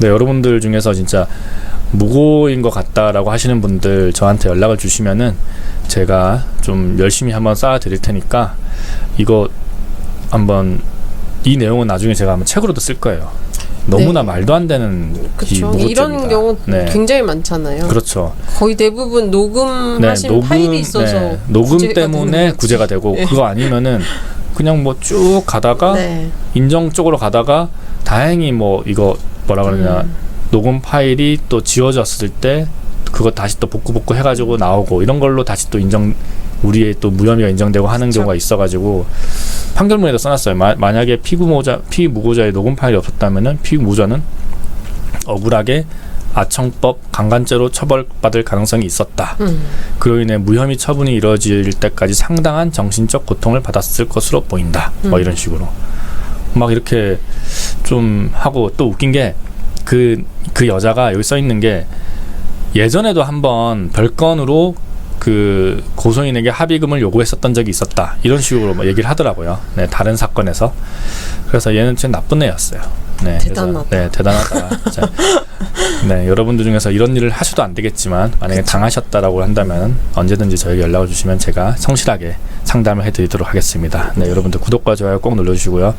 네, 여러분들 중에서 진짜 무고인 것 같다라고 하시는 분들 저한테 연락을 주시면은 제가 좀 열심히 한번 쌓아 드릴 테니까 이거 한번 이 내용은 나중에 제가 한번 책으로도 쓸 거예요. 너무나 네. 말도 안 되는 이 그렇죠. 무고죄입니다. 이런 경우 네. 굉장히 많잖아요. 그렇죠. 거의 대부분 녹음하신 파일이 있어서 네, 녹음 때문에. 구제가 되고 네. 그거 아니면은 그냥 뭐 쭉 가다가 네. 인정 쪽으로 가다가 다행히 뭐 이거 뭐라 그러냐 음. 녹음 파일이 또 지워졌을 때 그거 다시 또 복구 복구 해가지고 나오고 이런 걸로 다시 또 인정 우리의 또 무혐의가 인정되고 하는. 경우가 있어가지고 판결문에도 써놨어요. 마, 만약에 피구모자 피무고자의 녹음 파일이 없었다면은 피무자는 억울하게 아청법 강간죄로 처벌받을 가능성이 있었다. 음. 그로 인해 무혐의 처분이 이루어질 때까지 상당한 정신적 고통을 받았을 것으로 보인다. 뭐 음. 이런 식으로 막 이렇게 좀 하고 또 웃긴 게그그 여자가 여기 써 있는 게 예전에도 한번 별건으로 그 고소인에게 합의금을 요구했었던 적이 있었다 이런 식으로 뭐 얘기를 하더라고요. 네 다른 사건에서 그래서 얘는 좀 나쁜 애였어요. 네, 그래서 대단하다. 네 대단하다. 자, 네 여러분들 중에서 이런 일을 하셔도 안 되겠지만 만약에 당하셨다라고 한다면 언제든지 저에게 연락을 주시면 제가 성실하게 상담을 해드리도록 하겠습니다. 네 여러분들 구독과 좋아요 꼭 눌러주시고요.